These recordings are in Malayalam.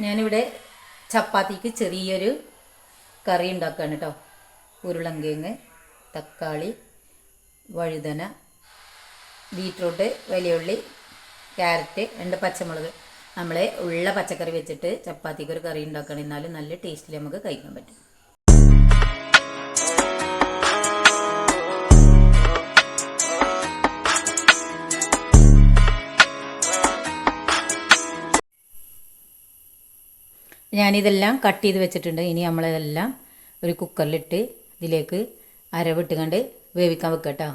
ഞാനിവിടെ ചപ്പാത്തിക്ക് ചെറിയൊരു കറി ഉണ്ടാക്കുകയാണ് കേട്ടോ ഉരുളങ്കിഴങ്ങ് തക്കാളി വഴുതന ബീട്രൂട്ട് വലിയ ഉള്ളി ക്യാരറ്റ് രണ്ട് പച്ചമുളക്. നമ്മളെ ഉള്ള പച്ചക്കറി വെച്ചിട്ട് ചപ്പാത്തിക്ക് ഒരു കറി ഉണ്ടാക്കണം. എന്നാലും നല്ല ടേസ്റ്റിൽ നമുക്ക് കഴിക്കാൻ പറ്റും. ഞാനിതെല്ലാം കട്ട് ചെയ്ത് വെച്ചിട്ടുണ്ട്. ഇനി നമ്മളിതെല്ലാം ഒരു കുക്കറിലിട്ട് ഇതിലേക്ക് അരവിട്ട് കണ്ട് വേവിക്കാൻ വെക്കട്ടോ.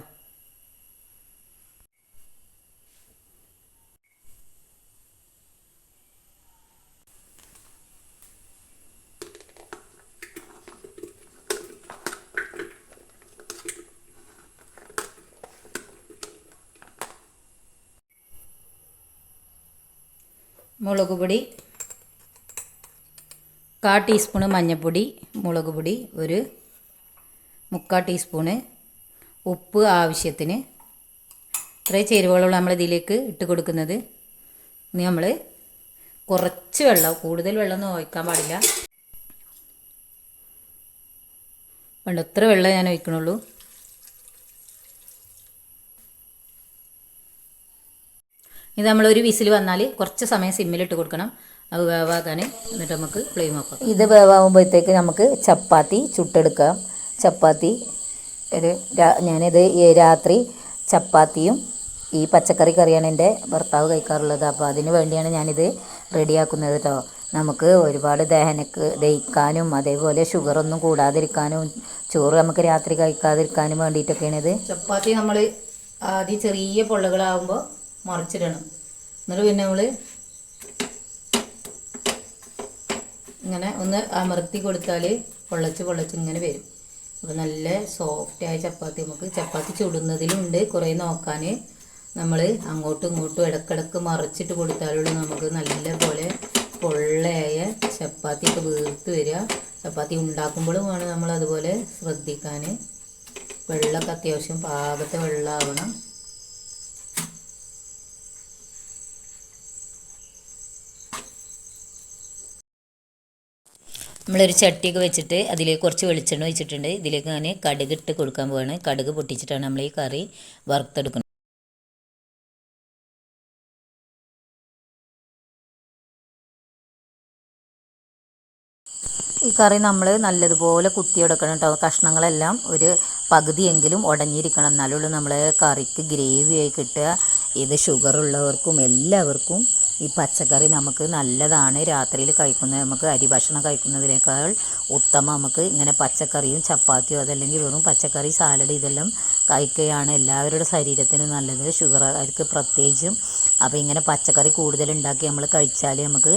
മുളക് പൊടി കാ ടീസ്പൂണ് മഞ്ഞൾപ്പൊടി മുളക് പൊടി ഒരു മുക്കാൽ ടീസ്പൂണ് ഉപ്പ് ആവശ്യത്തിന്. ഇത്രയും ചേരുവകളുള്ള നമ്മൾ ഇതിലേക്ക് ഇട്ട് കൊടുക്കുന്നത്. ഇനി നമ്മൾ കുറച്ച് വെള്ളം കൂടുതൽ വെള്ളമൊന്നും ഒഴിക്കാൻ പാടില്ല. വേണ്ട ഇത്ര വെള്ളം ഞാൻ ഒഴിക്കണുള്ളൂ. ഇത് നമ്മൾ ഒരു വിസിൽ വന്നാൽ കുറച്ച് സമയം സിമ്മിലിട്ട് കൊടുക്കണം. അത് വേവാകാൻ എന്നിട്ട് നമുക്ക് ഫ്ലെയിം ആക്കാം. ഇത് വേവാകുമ്പോഴത്തേക്ക് നമുക്ക് ചപ്പാത്തി ചുട്ടെടുക്കാം. ചപ്പാത്തി ഒരു ഞാനിത് രാത്രി ചപ്പാത്തിയും ഈ പച്ചക്കറി കറിയാണ് എന്റെ ഭർത്താവ് കഴിക്കാറുള്ളത്. അപ്പോൾ അതിന് വേണ്ടിയാണ് ഞാനിത് റെഡിയാക്കുന്നത് കേട്ടോ. നമുക്ക് ഒരുപാട് ദഹനക്ക് ദഹിക്കാനും അതേപോലെ ഷുഗറൊന്നും കൂടാതിരിക്കാനും ചോറ് നമുക്ക് രാത്രി കഴിക്കാതിരിക്കാനും വേണ്ടിയിട്ടൊക്കെയാണ് ഇത്. ചപ്പാത്തി നമ്മൾ ആദ്യം ചെറിയ പൊള്ളകളാകുമ്പോൾ മറിച്ചിടണം. എന്നിട്ട് പിന്നെ നമ്മൾ ഇങ്ങനെ ഒന്ന് അമർത്തി കൊടുത്താൽ പൊള്ളച്ച് പൊള്ളച്ച് ഇങ്ങനെ വരും. അപ്പോൾ നല്ല സോഫ്റ്റായ ചപ്പാത്തി നമുക്ക് ചപ്പാത്തി ചുടുന്നതിലുണ്ട്. കുറേ നോക്കാൻ നമ്മൾ അങ്ങോട്ടും ഇങ്ങോട്ടും ഇടക്കിടക്ക് മറിച്ചിട്ട് കൊടുത്താലുള്ളൂ നമുക്ക് നല്ല പോലെ പൊള്ളയായ ചപ്പാത്തിയൊക്കെ വീർത്ത് വരിക. ചപ്പാത്തി ഉണ്ടാക്കുമ്പോഴും വേണം നമ്മൾ അതുപോലെ ശ്രദ്ധിക്കാൻ വെള്ളമൊക്കെ അത്യാവശ്യം പാകത്തെ വെള്ളമാവണം. നമ്മളൊരു ചട്ടിയൊക്കെ വെച്ചിട്ട് അതിലേക്ക് കുറച്ച് വെളിച്ചെണ്ണ ഒഴിച്ചിട്ടുണ്ട്. ഇതിലേക്ക് ഞാൻ കടുക് ഇട്ട് കൊടുക്കാൻ പോവാണ്. കടുക് പൊട്ടിച്ചിട്ടാണ് നമ്മൾ ഈ കറി വറുത്തെടുക്കുന്നത്. ഈ കറി നമ്മൾ നല്ലതുപോലെ കുത്തിയെടുക്കണം കേട്ടോ. കഷ്ണങ്ങളെല്ലാം ഒരു പകുതിയെങ്കിലും ഉടഞ്ഞിരിക്കണം. എന്നാലുള്ളൂ നമ്മൾ കറിക്ക് ഗ്രേവിയായി കിട്ടുക. ഇത് ഷുഗറുള്ളവർക്കും എല്ലാവർക്കും ഈ പച്ചക്കറി നമുക്ക് നല്ലതാണ് രാത്രിയിൽ കഴിക്കുന്നത്. നമുക്ക് അരി ഭക്ഷണം കഴിക്കുന്നതിനേക്കാൾ ഉത്തമം നമുക്ക് ഇങ്ങനെ പച്ചക്കറിയും ചപ്പാത്തിയോ അതല്ലെങ്കിൽ വെറും പച്ചക്കറി സാലഡ് ഇതെല്ലാം കഴിക്കുകയാണ് എല്ലാവരുടെ ശരീരത്തിന് നല്ലത്. ഷുഗറുകാർക്ക് പ്രത്യേകിച്ചും. അപ്പോൾ ഇങ്ങനെ പച്ചക്കറി കൂടുതൽ ഉണ്ടാക്കി നമ്മൾ കഴിച്ചാൽ നമുക്ക്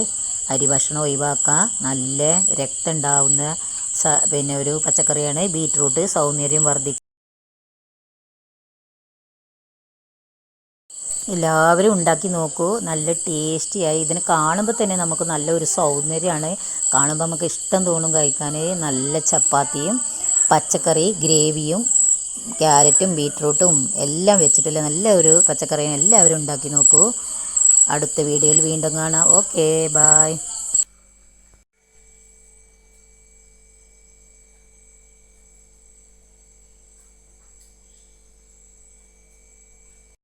അരി ഭക്ഷണം ഒഴിവാക്കാം. നല്ല രക്തം ഉണ്ടാവുന്ന പിന്നെ ഒരു പച്ചക്കറിയാണ് ബീറ്റ്റൂട്ട്. സൗന്ദര്യം വർദ്ധിക്കും എല്ലാവരും ഉണ്ടാക്കി നോക്കൂ. നല്ല ടേസ്റ്റിയായി ഇതിന് കാണുമ്പോൾ തന്നെ നമുക്ക് നല്ലൊരു സൗന്ദര്യമാണ്. കാണുമ്പോൾ നമുക്ക് ഇഷ്ടം തോന്നും കഴിക്കാൻ നല്ല ചപ്പാത്തിയും പച്ചക്കറി ഗ്രേവിയും ക്യാരറ്റും ബീറ്റ്റൂട്ടും എല്ലാം വെച്ചിട്ടുള്ള നല്ല ഒരു പച്ചക്കറിയും എല്ലാവരും ഉണ്ടാക്കി നോക്കൂ. അടുത്ത വീഡിയോയിൽ വീണ്ടും കാണാം. Okay bye